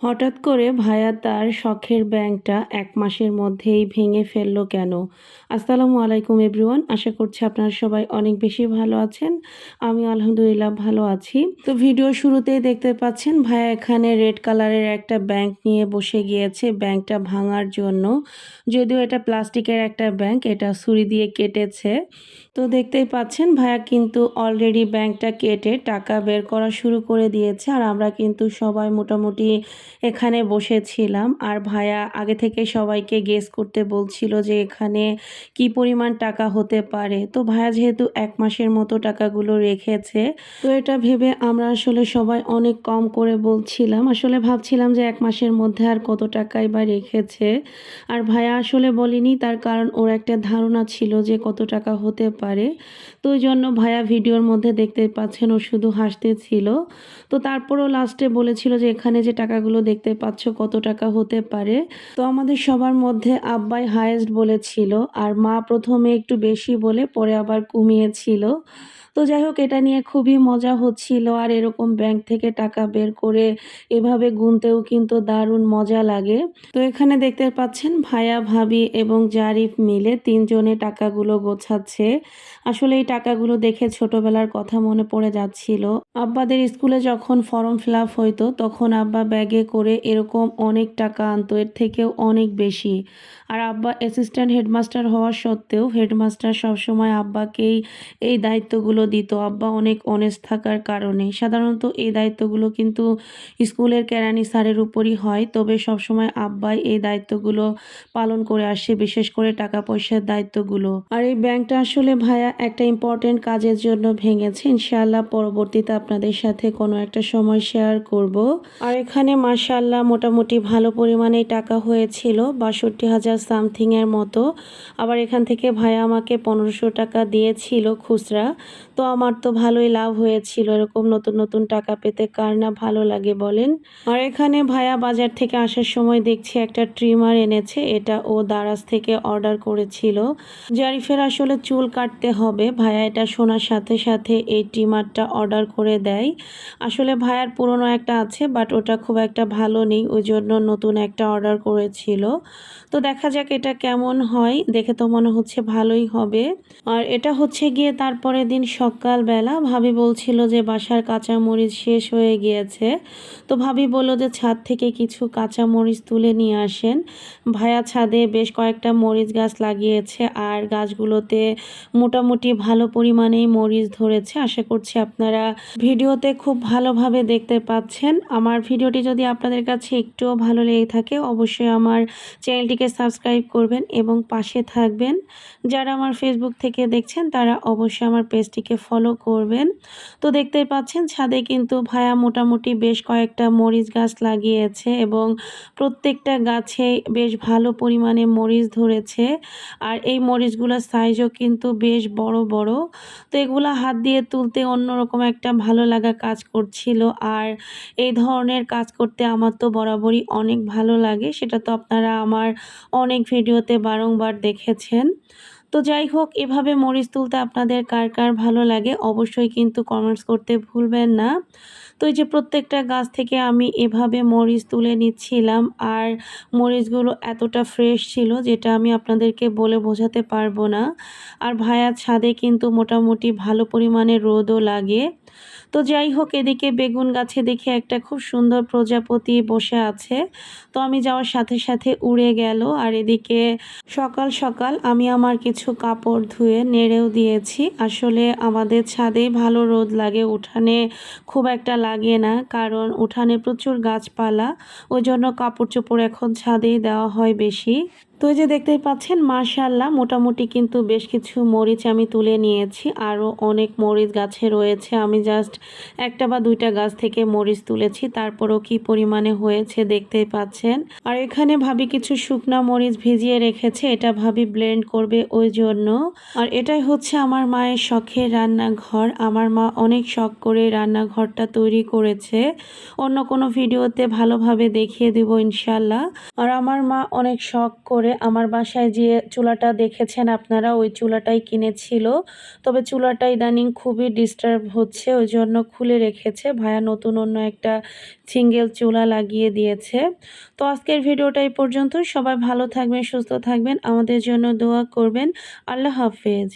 হঠাৎ করে ভাইয়া তার শখের ব্যাংকটা এক মাসের মধ্যেই ভেঙে ফেলল কেন? আসসালামু আলাইকুম, এভরিওয়ান। আশা করছি আপনারা সবাই অনেক বেশি ভালো আছেন। আমি আলহামদুলিল্লাহ ভালো আছি। তো ভিডিও শুরুতেই দেখতে পাচ্ছেন ভাইয়া এখানে রেড কালারের একটা ব্যাংক নিয়ে বসে গিয়েছে। ব্যাংকটা ভাঙার জন্য। যদিও এটা প্লাস্টিকের একটা ব্যাংক, এটা ছুরি দিয়ে কেটেছে। তো দেখতেই পাচ্ছেন ভাইয়া কিন্তু অলরেডি ব্যাংকটা কেটে টাকা বের করা শুরু করে দিয়েছে। আর আমরা কিন্তু সবাই মোটামুটি এখানে বসেছিলাম। আর ভাইয়া আগে থেকে সবাইকে গেস করতে বলছিল যে এখানে কি পরিমাণ টাকা হতে পারে। তো ভাইয়া যেহেতু এক মাসের মতো টাকাগুলো রেখেছে, তো এটা ভেবে আমরা আসলে সবাই অনেক কম করে বলছিলাম। আসলে ভাবছিলাম যে এক মাসের মধ্যে আর কত টাকাই বা রেখেছে। আর ভাইয়া আসলে বলিনি, তার কারণ ওর একটা ধারণা ছিল যে কত টাকা হতে পারে। তো ওই জন্য ভাইয়া ভিডিওর মধ্যে দেখতে পাচ্ছেন ও শুধু হাসতেছিল। তো তারপরও লাস্টে বলেছিল যে এখানে যে টাকাগুলো দেখতে পাচ্ছ কত টাকা হতে পারে। তো আমাদের সবার মধ্যে আব্বাই হায়েস্ট বলেছিল, আর মা প্রথমে একটু বেশি বলে, পরে আবার কমিয়েছিল। তো যাই হোক এটা নিয়ে খুবই মজা হচ্ছিল। আর এরকম ব্যাংক থেকে টাকা বের করে এভাবে গুনতেও কিন্তু দারুণ মজা লাগে। তো এখানে দেখতে পাচ্ছেন, ভাইয়া, ভাবি এবং জারিফ মিলে তিনজনে টাকাগুলো গোছাচ্ছে। আসলে এই টাকাগুলো দেখে ছোটবেলার কথা মনে পড়ে যাচ্ছিল। আব্বাদের স্কুলে যখন ফর্ম ফিল আপ হইতো, তখন আব্বা ব্যাগে করে এরকম অনেক টাকা আনতো, এর থেকেও অনেক বেশি। আর আব্বা অ্যাসিস্ট্যান্ট হেডমাস্টার হওয়া সত্ত্বেও হেডমাস্টার সবসময় আব্বাকেই এই দায়িত্বগুলো দিত, আব্বা অনেক অনেস্ট থাকার কারণে। সাধারণত এই দায়িত্বগুলো কিন্তু স্কুলের কেরানি স্যারের উপরই হয়, তবে সবসময় আব্বাই এই দায়িত্বগুলো পালন করে আসে, বিশেষ করে টাকা পয়সার দায়িত্বগুলো। আর এই ব্যাংকটা আসলে ভাইয়া একটা ইম্পর্টেন্ট কাজের জন্য ভেঙেছে। ইনশাআল্লাহ পরবর্তীতে আপনাদের সাথে কোনো একটা সময় শেয়ার করব। আর এখানে মাশাআল্লাহ মোটামুটি ভালো পরিমাণে টাকা হয়েছিল, বাষট্টি হাজার সামথিং এর মতো। আবার এখান থেকে ভাইয়া আমাকে পনেরোশো টাকা দিয়েছিল খুচরা। তো আমার তো ভালোই লাভ হয়েছিল। এরকম নতুন নতুন টাকা পেতে কার না ভালো লাগে বলেন? আর এখানে ভায়া বাজার থেকে আসার সময় দেখছি একটা ট্রিমার এনেছে। এটা ও দারাজ থেকে অর্ডার করেছিল। জারিফের আসলে চুল কাটতে হবে। ভায়া এটা শোনার সাথে সাথে এই ট্রিমারটা অর্ডার করে দেয়। আসলে ভায়ার পুরনো একটা আছে বাট ওটা খুব একটা ভালো নেই। ওই জন্য নতুন একটা অর্ডার করেছিল। তো দেখা যাক এটা কেমন হয়। দেখে তো মনে হচ্ছে ভালোই হবে। আর এটা হচ্ছে গিয়ে তারপরের দিন সকালবেলা ভাবি বলছিল যে বাসার কাঁচা মরিচ শেষ হয়ে গিয়েছে। তো ভাবি বলল যে ছাদ থেকে কিছু কাঁচা মরিচ তুলে নিয়ে আসেন। ভাইয়া ছাদে বেশ কয়েকটা মরিচ গাছ লাগিয়েছে আর গাছগুলোতে মোটামুটি ভালো পরিমাণেই মরিচ ধরেছে। আশা করছি আপনারা ভিডিওতে খুব ভালোভাবে দেখতে পাচ্ছেন। আমার ভিডিওটি যদি আপনাদের কাছে একটুও ভালো লেগে থাকে, অবশ্যই আমার চ্যানেলটিকে সাবস্ক্রাইব করবেন এবং পাশে থাকবেন। যারা আমার ফেসবুক থেকে দেখছেন, তারা অবশ্যই আমার পেজটিকে ফলো করবেন। তো দেখতেই পাচ্ছেন, ছাদে কিন্তু ভায়া মোটামুটি বেশ কয়েকটা মরিচ গাছ লাগিয়েছে এবং প্রত্যেকটা গাছে বেশ ভালো পরিমাণে মরিচ ধরেছে। আর এই মরিচগুলোর সাইজও কিন্তু বেশ বড় বড়। তো এগুলা হাত দিয়ে তুলতে অন্যরকম একটা ভালো লাগা কাজ করছিল। আর এই ধরনের কাজ করতে আমার তো বরাবরই অনেক ভালো লাগে। সেটা তো আপনারা আমার অনেক ভিডিওতে বারংবার দেখেছেন। তো যাই হোক, এভাবে মরিচ তুলতে আপনাদের কার কার ভালো লাগে অবশ্যই কিন্তু কমেন্টস করতে ভুলবেন না। তো এই যে প্রত্যেকটা গাছ থেকে আমি এভাবে মরিচ তুলে নিচ্ছিলাম আর মরিচগুলো এতটা ফ্রেশ ছিল যেটা আমি আপনাদেরকে বলে বোঝাতে পারব না। আর ভায়া ছাদে কিন্তু মোটামুটি ভালো পরিমাণে রোদও লাগে। তো যাই হোক, এদিকে বেগুন গাছে দেখে একটা খুব সুন্দর প্রজাপতি বসে আছে। তো আমি যাওয়ার সাথে সাথে উড়ে গেল আর এদিকে সকাল সকাল আমি আমার কিছু কাপড় ধুয়ে নেড়েও দিয়েছি। আসলে আমাদের ছাদেই ভালো রোদ লাগে, উঠানে খুব একটা লাগে না, কারণ উঠানে প্রচুর গাছপালা। ওই জন্য কাপড় চোপড় এখন ছাদেই দেওয়া হয় বেশি। তো এই যে দেখতেই পাচ্ছেন মার্শাল্লাহ মোটামুটি কিন্তু বেশ কিছু মরিচ আমি তুলে নিয়েছি। আরও অনেক মরিচ গাছে রয়েছে। আমি জাস্ট একটা বা দুইটা গাছ থেকে মরিচ তুলেছি। তারপরও কি পরিমাণে হয়েছে দেখতেই পাচ্ছেন। আর এখানে ভাবি কিছু শুকনা মরিচ ভিজিয়ে রেখেছে। এটা ভাবি ব্লেন্ড করবে ওই জন্য। আর এটাই হচ্ছে আমার মায়ের শখের রান্নাঘর। আমার মা অনেক শখ করে রান্নাঘরটা তৈরি করেছে। অন্য কোনো ভিডিওতে ভালোভাবে দেখিয়ে দিব ইনশাল্লাহ আর আমার মা অনেক শখ করে করে আমার বাসায় যে চুলাটা দেখেছেন আপনারা, ওই চুলাটাই কিনেছিল। তবে চুলাটা ইদানিং খুবই ডিস্টার্ব হচ্ছে, ওই জন্য খুলে রেখেছে। ভায়া নতুন অন্য একটা সিঙ্গেল চুলা লাগিয়ে দিয়েছে। তো আজকের ভিডিওটা এই পর্যন্ত। সবাই ভালো থাকবেন, সুস্থ থাকবেন। আমাদের জন্য দোয়া করবেন। আল্লাহ হাফেজ।